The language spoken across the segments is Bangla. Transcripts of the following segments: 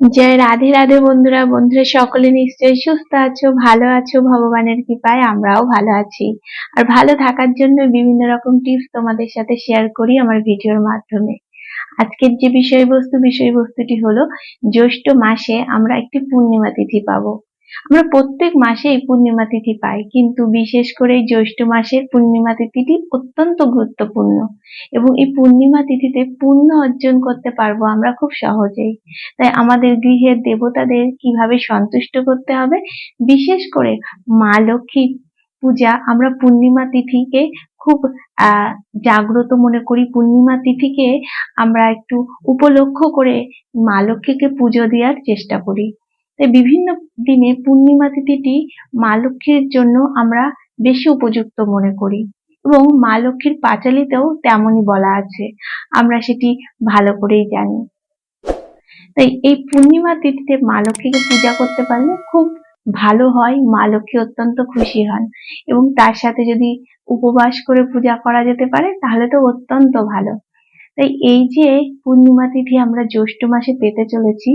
জয় রাধে রাধে বন্ধুরা বন্ধুরা সকলে নিশ্চয়ই সুস্থ আছো, ভালো আছো, ভগবানের কৃপায় আমরাও ভালো আছি। আর ভালো থাকার জন্য বিভিন্ন রকম টিপস তোমাদের সাথে শেয়ার করি আমার ভিডিওর মাধ্যমে। আজকের যে বিষয়বস্তু, বিষয়বস্তুটি হলো, জ্যৈষ্ঠ মাসে আমরা একটি পূর্ণিমা তিথি পাবো। আমরা প্রত্যেক মাসে এই পূর্ণিমা তিথি পাই, কিন্তু বিশেষ করে জ্যৈষ্ঠ মাসের পূর্ণিমা তিথিটি অত্যন্ত গুরুত্বপূর্ণ এবং এই পূর্ণিমা তিথিতে পুণ্য অর্জন করতে পারব আমরা খুব সহজেই। তাই আমাদের গৃহের দেবতাদের কীভাবে সন্তুষ্ট করতে হবে, বিশেষ করে মা লক্ষ্মী পূজা আমরা পূর্ণিমা তিথিকে খুব জাগ্রত মনে করি। পূর্ণিমা তিথিকে আমরা একটু উপলক্ষ করে মা লক্ষ্মীকে পুজো দেওয়ার চেষ্টা করি। তাই বিভিন্ন দিনে পূর্ণিমা তিথিটি মা লক্ষ্মীর জন্য আমরা বেশি উপযুক্ত মনে করি। এবং মা লক্ষ্মীর পাঁচালিতেও তেমনই বলা আছে। আমরা সেটি ভালো করেই জানি। তাই এই পূর্ণিমা তিথিতে মা লক্ষ্মীকে পূজা করতে পারলে খুব ভালো হয়, মা লক্ষ্মী অত্যন্ত খুশি হন। এবং তার সাথে যদি উপবাস করে পূজা করা যেতে পারে, তাহলে তো অত্যন্ত ভালো। তাই এই যে পূর্ণিমা তিথি আমরা জ্যৈষ্ঠ মাসে পেতে চলেছি,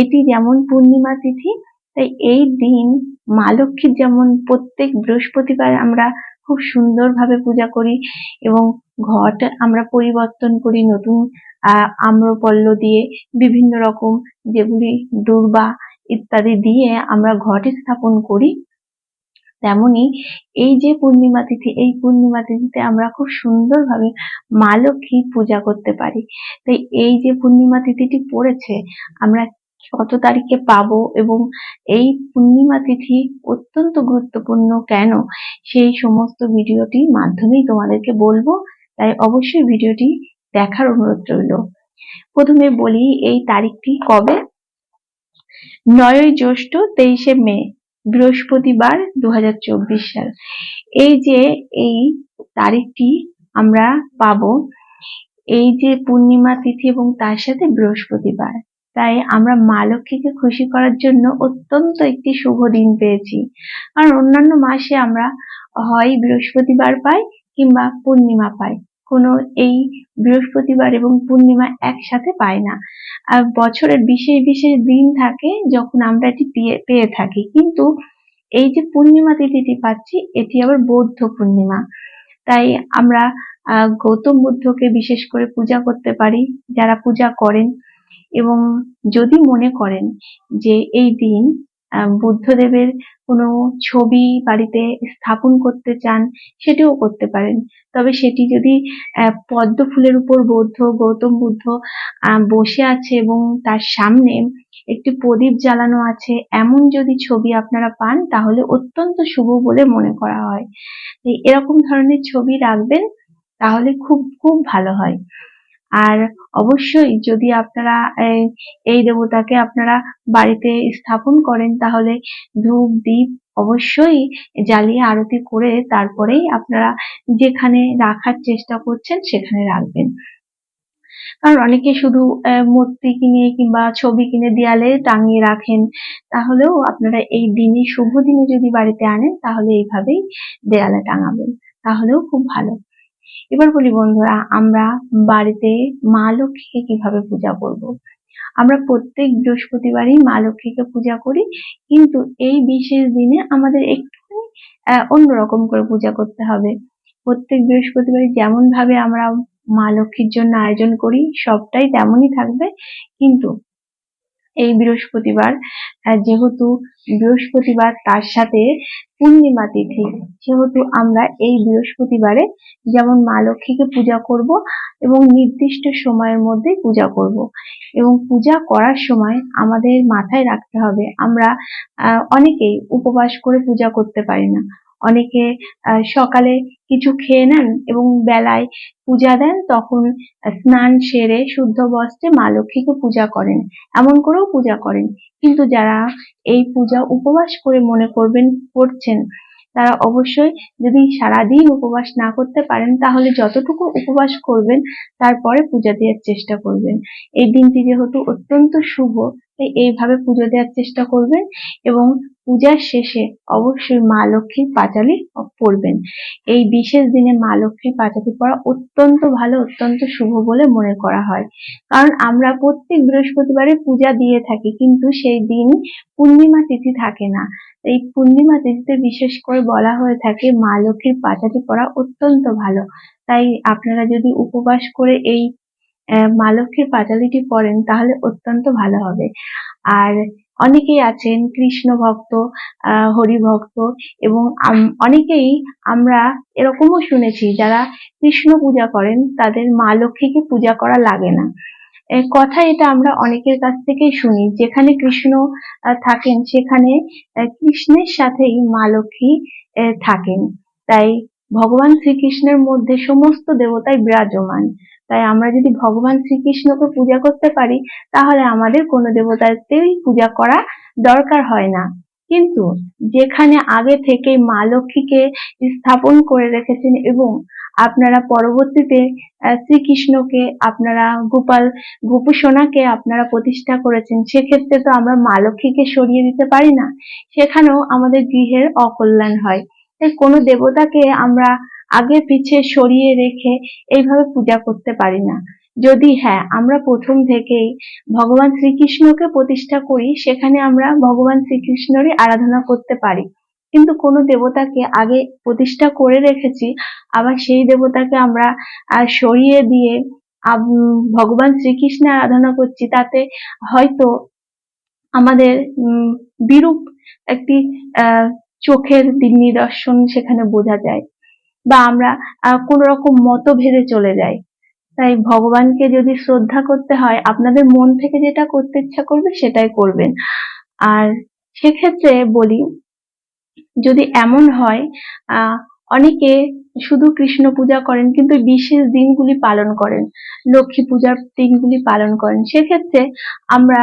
এটি যেমন পূর্ণিমা তিথি, তাই এই দিন মা লক্ষ্মীর যেমন প্রত্যেক বৃহস্পতিবার আমরা খুব সুন্দরভাবে পূজা করি এবং ঘট আমরা পরিবর্তন করি নতুন আহ আম্রপল্ল দিয়ে বিভিন্ন রকম যেগুলি দুর্বা ইত্যাদি দিয়ে আমরা ঘট স্থাপন করি। তেমনি এই যে পূর্ণিমা তিথি, এই পূর্ণিমা তিথিতে আমরা খুব সুন্দরভাবে মা লক্ষ্মী পূজা করতে পারি। তাই এই যে পূর্ণিমা তিথিটি পড়েছে, আমরা কত তারিখে পাবো এবং এই পূর্ণিমা তিথি অত্যন্ত গুরুত্বপূর্ণ কেন? সেই সমস্ত ভিডিওটি মাধ্যমেই তোমাদেরকে বলব। তাই অবশ্যই ভিডিওটি দেখার অনুরোধ রইল। প্রথমে বলি এই তারিখটি কবে? নয়ই জ্যৈষ্ঠ তেইশে মে। বৃহস্পতিবার দু হাজার চব্বিশ সাল। এই যে এই তারিখটি আমরা পাবো, এই যে পূর্ণিমা তিথি এবং তার সাথে বৃহস্পতিবার, তাই আমরা মা লক্ষ্মীকে খুশি করার জন্য অত্যন্ত একটি শুভ দিন পেয়েছি। কারণ অন্যান্য মাসে আমরা হয় বৃহস্পতিবার পাই কিংবা পূর্ণিমা পাই। কোনো এই বৃহস্পতিবার এবং পূর্ণিমা একসাথে পাই না। আর বছরের বিশেষ বিশেষ দিন থাকে যখন আমরা এটি পেয়ে থাকি। কিন্তু এই যে পূর্ণিমা তিথিটি পাচ্ছি, এটি আবার বৌদ্ধ পূর্ণিমা। তাই আমরা গৌতম বুদ্ধকে বিশেষ করে পূজা করতে পারি, যারা পূজা করেন। এবং যদি মনে করেন যে এই দিন বুদ্ধদেবের কোনো ছবি বাড়িতে স্থাপন করতে চান, সেটিও করতে পারেন। তবে সেটি যদি পদ্ম ফুলের উপর বৌদ্ধ, গৌতম বুদ্ধ বসে আছে এবং তার সামনে একটি প্রদীপ জ্বালানো আছে, এমন যদি ছবি আপনারা পান, তাহলে অত্যন্ত শুভ বলে মনে করা হয়। এরকম ধরনের ছবি রাখবেন, তাহলে খুব খুব ভালো হয়। আর অবশ্যই যদি আপনারা, এই দেবতাকে আপনারা বাড়িতে স্থাপন করেন, তাহলে ধূপ দ্বীপ অবশ্যই জ্বালিয়ে আরতি করে তারপরেই আপনারা যেখানে রাখার চেষ্টা করছেন, সেখানে রাখবেন। কারণ অনেকে শুধু মূর্তি কিনে কিংবা ছবি কিনে দেয়ালে টাঙিয়ে রাখেন, তাহলেও আপনারা এই দিনে, শুভ দিনে যদি বাড়িতে আনেন, তাহলে এইভাবেই দেয়ালে টাঙাবেন, তাহলেও খুব ভালো। এবার বলি, বন্ধুরা, আমরা বাড়িতে মা লক্ষ্মীকে কীভাবে পূজা করব। আমরা প্রত্যেক বৃহস্পতিবারই মা লক্ষ্মীকে পূজা করি, কিন্তু এই বিশেষ দিনে আমাদের একটুখানি অন্যরকম করে পূজা করতে হবে প্রত্যেক বৃহস্পতিবারই যেমন ভাবে আমরা মা লক্ষ্মীর জন্য আয়োজন করি, সবটাই তেমনই থাকবে, কিন্তু এই বৃহস্পতিবার। যেহেতু বৃহস্পতিবার, তার সাথে পূর্ণিমা তিথি। সেহেতু আমরা এই বৃহস্পতিবারে যেমন মা লক্ষ্মীকে পূজা করব এবং নির্দিষ্ট সময়ের মধ্যে পূজা করব। এবং পূজা করার সময় আমাদের মাথায় রাখতে হবে, আমরা অনেকেই উপবাস করে পূজা করতে পারি না। অনেকে সকালে কিছু খেয়ে নেন এবং বেলায় পূজা দেন, তখন স্নান সেরে শুদ্ধ বস্ত্রে মা লক্ষ্মীকে পূজা করেন। এমন করেও পূজা করেন। কিন্তু যারা এই পূজা উপবাস করে মনে করবেন, করছেন, তারা অবশ্যই যদি সারাদিন উপবাস না করতে পারেন, তাহলে যতটুকু উপবাস করবেন, তারপরে পূজা দেওয়ার চেষ্টা করবেন। এই দিনটি যেহেতু অত্যন্ত শুভ তাই এইভাবে পুজো দেওয়ার চেষ্টা করবেন এবং পূজার শেষে অবশ্যই মা লক্ষ্মীর পাঁচালি পড়বেন। এই বিশেষ দিনে মা লক্ষ্মীর পাঁচালি পড়া অত্যন্ত ভালো, অত্যন্ত শুভ বলে মনে করা হয়। কারণ আমরা প্রত্যেক বৃহস্পতিবারে পূজা দিয়ে থাকি, কিন্তু সেই দিন পূর্ণিমা তিথি থাকে না। এই পূর্ণিমা তিথিতে বিশেষ করে বলা হয়ে থাকে মা লক্ষ্মীর পাঁচালি পড়া অত্যন্ত ভালো। তাই আপনারা যদি উপবাস করে এই মা লক্ষ্মীর পাঁচালিটি পড়েন, তাহলে অত্যন্ত ভালো হবে। আর অনেকেই আছেন কৃষ্ণ ভক্ত হরি ভক্ত, এবং অনেকেই আমরা এরকমও শুনেছি যারা কৃষ্ণ পূজা করেন, তাদের মা লক্ষ্মীকে পূজা করা লাগে না। কথা এটা আমরা অনেকের কাছ থেকেই শুনি, যেখানে কৃষ্ণ থাকেন, সেখানে কৃষ্ণের সাথেই মা লক্ষ্মী থাকেন। তাই ভগবান শ্রীকৃষ্ণের মধ্যে সমস্ত দেবতাই বিরাজমান। তাই আমরা যদি ভগবান শ্রীকৃষ্ণকে পূজা করতে পারি, তাহলে আমাদের কোনো দেবতাতেই পূজা করা দরকার হয় না। কিন্তু যেখানে আগে থেকে মা লক্ষ্মীকে স্থাপন করে রেখেছেন এবং আপনারা পরবর্তীতে শ্রীকৃষ্ণকে, আপনারা গোপাল, গোপুসোনাকে আপনারা প্রতিষ্ঠা করেছেন, সেক্ষেত্রে তো আমরা মা লক্ষ্মীকে সরিয়ে দিতে পারি না। সেখানেও আমাদের গৃহের অকল্যাণ হয়। তাই কোনো দেবতাকে আমরা আগে পিছে সরিয়ে রেখে এইভাবে পূজা করতে পারি না। যদি হ্যাঁ আমরা প্রথম থেকেই ভগবান শ্রীকৃষ্ণকে প্রতিষ্ঠা করি, সেখানে আমরা ভগবান শ্রীকৃষ্ণরই আরাধনা করতে পারি। কিন্তু কোনো দেবতাকে আগে প্রতিষ্ঠা করে রেখেছি, আবার সেই দেবতাকে আমরা সরিয়ে দিয়ে ভগবান শ্রীকৃষ্ণের আরাধনা করছি, তাতে হয়তো আমাদের বিরূপ একটি চোখের দিক নিদর্শন সেখানে বোঝা যায়। বা আমরা কোনো রকম মতভেদে চলে যাই। তাই ভগবানকে যদি শ্রদ্ধা করতে হয়, আপনাদের মন থেকে যেটা করতে ইচ্ছা করবে সেটাই করবেন। আর সেক্ষেত্রে বলি, যদি এমন হয় অনেকে শুধু কৃষ্ণ পূজা করেন, কিন্তু বিশেষ দিনগুলি পালন করেন। লক্ষ্মী পূজার দিনগুলি পালন করেন। সেক্ষেত্রে আমরা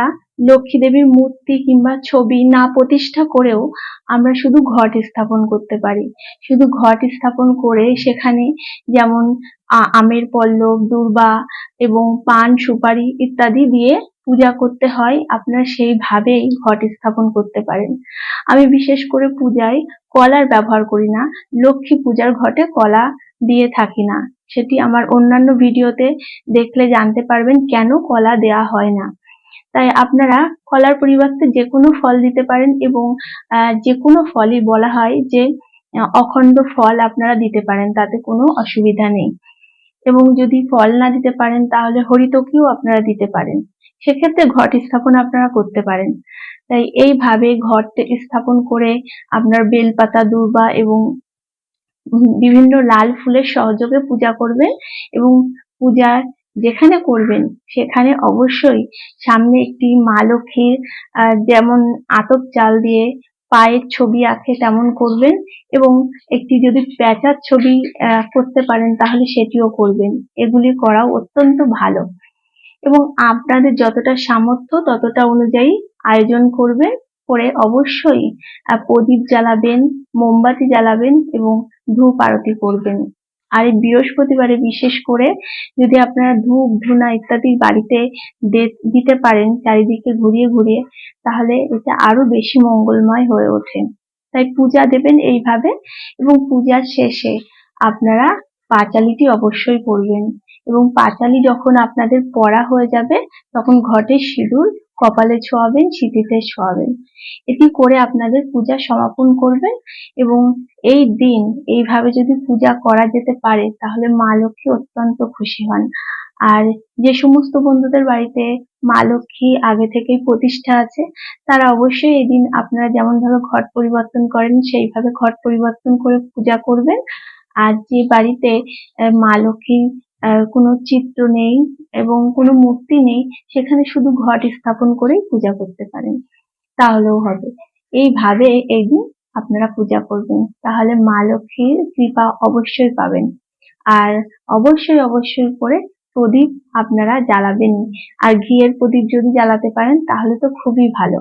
লক্ষ্মী দেবীর মূর্তি কিংবা ছবি না প্রতিষ্ঠা করেও আমরা শুধু ঘট স্থাপন করতে পারি। শুধু ঘট স্থাপন করে সেখানে যেমন আমের পল্লব, দুর্বা এবং পান, সুপারি ইত্যাদি দিয়ে পূজা করতে হয়, আপনারা সেইভাবেই ঘট স্থাপন করতে পারেন। আমি বিশেষ করে পূজায় কলার ব্যবহার করি না। লক্ষ্মী পূজার ঘটে কলা দিয়ে থাকি না। সেটি আমার অন্যান্য ভিডিওতে দেখলে জানতে পারবেন কেন কলা দেয়া হয় না। তাই আপনারা কলার পরিবর্তে যে কোনো ফল দিতে পারেন এবং যে কোনো ফলই বলা হয় যে অখণ্ড ফল আপনারা দিতে পারেন, তাতে কোনো অসুবিধা নেই। এবং যদি ফল না দিতে পারেন, তাহলে হরিতকিও আপনারা দিতে পারেন। সেক্ষেত্রে ঘট স্থাপন আপনারা করতে পারেন। তাই এইভাবে ঘট স্থাপন করে আপনার বেলপাতা, দূর্বা এবং বিভিন্ন লাল ফুলের সহযোগে পূজা করবেন এবং পূজা যেখানে করবেন সেখানে অবশ্যই সামনে একটি মা লক্ষ্মীর যেমন আতপ চাল দিয়ে পায়ের ছবি আঁকে তেমন করবেন এবং একটি যদি প্যাঁচার ছবি করতে পারেন তাহলে সেটিও করবেন। এগুলি করাও অত্যন্ত ভালো। এবং আপনাদের যতটা সামর্থ্য ততটা অনুযায়ী আয়োজন করবেন। করে অবশ্যই প্রদীপ জ্বালাবেন, মোমবাতি জ্বালাবেন এবং ধূপ আরতি করবেন। আর এই বৃহস্পতিবারে বিশেষ করে যদি আপনারা ধূপ ধুনা ইত্যাদি বাড়িতে দিতে পারেন চারিদিকে ঘুরিয়ে ঘুরিয়ে, তাহলে এটা আরও বেশি মঙ্গলময় হয়ে ওঠে। তাই পূজা দেবেন এইভাবে এবং পূজার শেষে আপনারা পাঁচালিটি অবশ্যই পড়বেন। এবং পাঁচালি যখন আপনাদের পড়া হয়ে যাবে, তখন ঘটে সিঁদুর কপালে ছোঁয়াবেন সিঁথিতে ছোঁয়াবেন। এটি করে আপনাদের পূজা সমাপন করবেন এবং এই দিন এইভাবে যদি পূজা করা যেতে পারে তাহলে মা লক্ষ্মী অত্যন্ত খুশি হন। আর যে সমস্ত বন্ধুদের বাড়িতে মা লক্ষ্মী আগে থেকেই প্রতিষ্ঠা আছে তারা অবশ্যই এই দিন আপনারা যেমন ভাবে ঘট পরিবর্তন করেন সেইভাবে ঘট পরিবর্তন করে পূজা করবেন। আর যে বাড়িতে মা লক্ষ্মীর আহ, কোনো চিত্র নেই এবং কোনো মূর্তি নেই, সেখানে শুধু ঘট স্থাপন করেই পূজা করতে পারেন। তাহলেও হবে। এইভাবে এই দিন আপনারা পূজা করবেন। তাহলে মা লক্ষ্মীর কৃপা অবশ্যই পাবেন। আর অবশ্যই অবশ্যই করে প্রদীপ আপনারা জ্বালাবেন আর ঘিয়ের প্রদীপ যদি জ্বালাতে পারেন, তাহলে তো খুবই ভালো।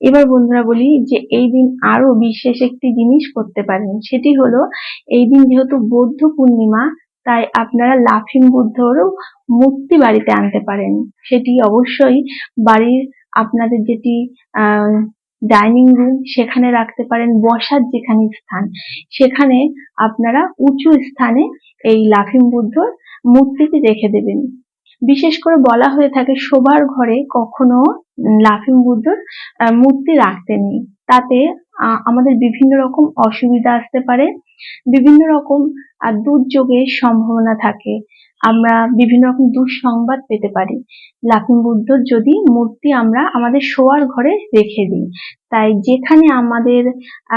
এবার বন্ধুরা বলি যে এই দিন আরও বিশেষ একটি জিনিস করতে পারেন। সেটি হলো এই দিন যেহেতু বৌদ্ধ পূর্ণিমা তাই আপনারা লাফিং বুদ্ধরও মূর্তি বাড়িতে আনতে পারেন। সেটি অবশ্যই বাড়ির আপনাদের যেটি ডাইনিং রুম, সেখানে রাখতে পারেন। বসার যেখানে স্থান, সেখানে আপনারা উঁচু স্থানে এই লাফিং বুদ্ধর মূর্তিটি রেখে দেবেন। বিশেষ করে বলা হয়ে থাকে শোবার ঘরে কখনো লাফিং বুদ্ধর মূর্তি রাখতে নেই। তাতে আমাদের বিভিন্ন রকম অসুবিধা আসতে পারে, বিভিন্ন রকম দুর্যোগের সম্ভাবনা থাকে। আমরা বিভিন্ন রকম দুঃসংবাদ পেতে পারি। লাফিং বুদ্ধর যদি মূর্তি আমরা আমাদের শোয়ার ঘরে রেখে দিই, তাই যেখানে আমাদের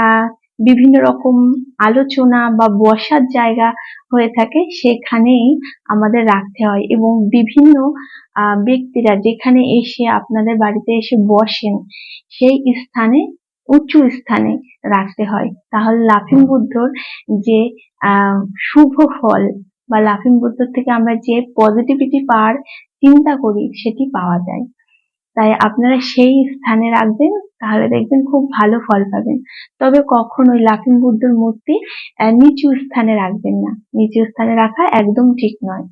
আহ বিভিন্ন রকম আলোচনা বা বসার জায়গা হয়ে থাকে, সেখানেই আমাদের রাখতে হয় এবং বিভিন্ন ব্যক্তিরা যেখানে এসে আপনাদের বাড়িতে এসে বসেন, সেই স্থানে, উঁচু স্থানে রাখতে হয়। তাহলে লাফিং বুদ্ধর যে শুভ ফল বা লাফিং বুদ্ধর থেকে আমরা যে পজিটিভিটি পাওয়ার চিন্তা করি, সেটি পাওয়া যায়। তাই আপনারা সেই স্থানে রাখবেন তাহলে দেখবেন খুব ভালো ফল পাবেন। তবে কখনোই লাফিং বুদ্ধর মূর্তি নিচু স্থানে রাখবেন না। নিচু স্থানে রাখা একদম ঠিক নয়।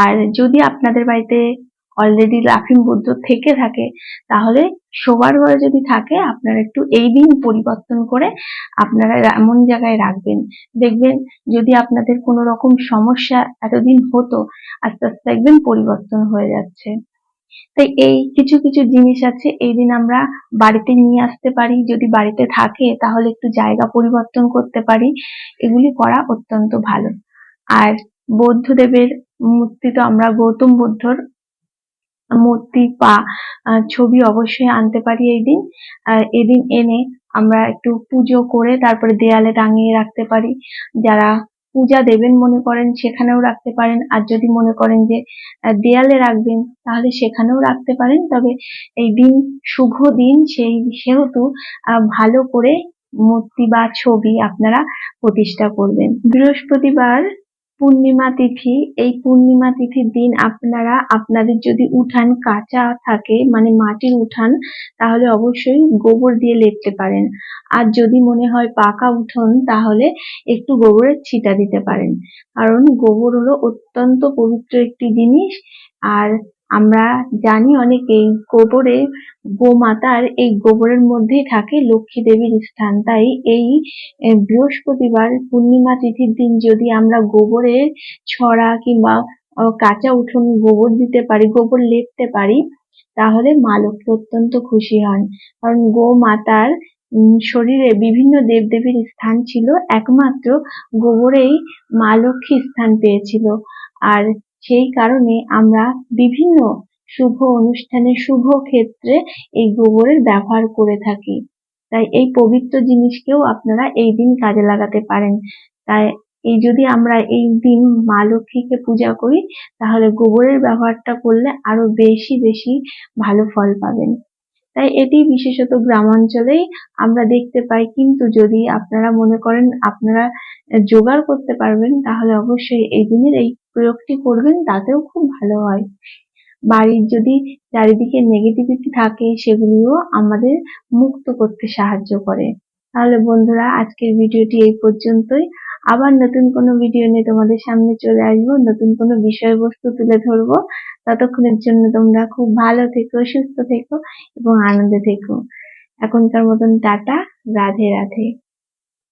আর যদি আপনাদের বাড়িতে অলরেডি লাফিং বুদ্ধ থেকে থাকে, তাহলে শোবার ঘরে যদি থাকে, আপনারা একটু এই দিন পরিবর্তন করে আপনারা এমন জায়গায় রাখবেন। দেখবেন যদি আপনাদের কোনো রকম সমস্যা এতদিন হতো, আস্তে আস্তে দেখবেন পরিবর্তন হয়ে যাচ্ছে। তাই এই কিছু কিছু জিনিস আছে, এই দিন আমরা বাড়িতে নিয়ে আসতে পারি। যদি বাড়িতে থাকে, তাহলে একটু জায়গা পরিবর্তন করতে পারি। এগুলি করা অত্যন্ত ভালো। আর বৌদ্ধদেবের মূর্তি তো আমরা গৌতম বুদ্ধর মূর্তি বা ছবি অবশ্যই আনতে পারি এই দিন। এদিন এনে আমরা একটু পুজো করে তারপরে দেয়ালে টাঙিয়ে রাখতে পারি। যারা পূজা দেবেন মনে করেন, সেখানেও রাখতে পারেন। আর যদি মনে করেন যে দেয়ালে রাখবেন, তাহলে সেখানেও রাখতে পারেন। তবে এই দিন, শুভ দিন, সেই সেহেতু ভালো করে মূর্তি বা ছবি আপনারা প্রতিষ্ঠা করবেন। বৃহস্পতিবার পূর্ণিমা তিথি, এই পূর্ণিমা তিথির দিন আপনারা, আপনাদের যদি উঠান কাঁচা থাকে মানে মাটির উঠান, তাহলে অবশ্যই গোবর দিয়ে লেপতে পারেন। আর যদি মনে হয় পাকা উঠোন, তাহলে একটু গোবরের ছিটা দিতে পারেন। কারণ গোবর হলো অত্যন্ত পবিত্র একটি জিনিস, আর আমরা জানি অনেকেই গোবরে গোমাতার এই গোবরের মধ্যেই থাকে লক্ষ্মী দেবীর স্থান। তাই এই বৃহস্পতিবার পূর্ণিমা তিথির দিন যদি আমরা গোবরের ছড়া কিংবা কাঁচা উঠোনে গোবর দিতে পারি গোবর লেপতে পারি তাহলে মা লক্ষ্মী অত্যন্ত খুশি হন। কারণ গোমাতার উম, শরীরে বিভিন্ন দেবদেবীর স্থান ছিল একমাত্র গোবরেই মা লক্ষ্মী স্থান পেয়েছিল। আর সেই কারণে আমরা বিভিন্ন শুভ অনুষ্ঠানে শুভ ক্ষেত্রে এই গোবরের ব্যবহার করে থাকি। তাই এই পবিত্র জিনিসকেও আপনারা এই দিন কাজে লাগাতে পারেন। তাই এই যদি আমরা এই দিন মা লক্ষ্মীকে পূজা করি, তাহলে গোবরের ব্যবহারটা করলে আরও বেশি বেশি ভালো ফল পাবেন। তাই এটি বিশেষত গ্রামাঞ্চলেই আমরা দেখতে পাই। কিন্তু যদি আপনারা মনে করেন আপনারা জোগাড় করতে পারবেন, তাহলে অবশ্যই এই দিনের এই প্রয়োগটি করবেন, তাতেও খুব ভালো হয়। বাড়ির যদি চারিদিকে নেগেটিভিটি থাকে, সেগুলিও আমাদের মুক্ত করতে সাহায্য করে। তাহলে বন্ধুরা, আজকের ভিডিওটি এই পর্যন্তই। আবার নতুন কোনো ভিডিও নিয়ে তোমাদের সামনে চলে আসব। নতুন কোনো বিষয়বস্তু তুলে ধরবো। ততক্ষণের জন্য তোমরা খুব ভালো থেকো, সুস্থ থেকো এবং আনন্দে থেকো। এখনকার মতন টাটা, রাধে রাধে।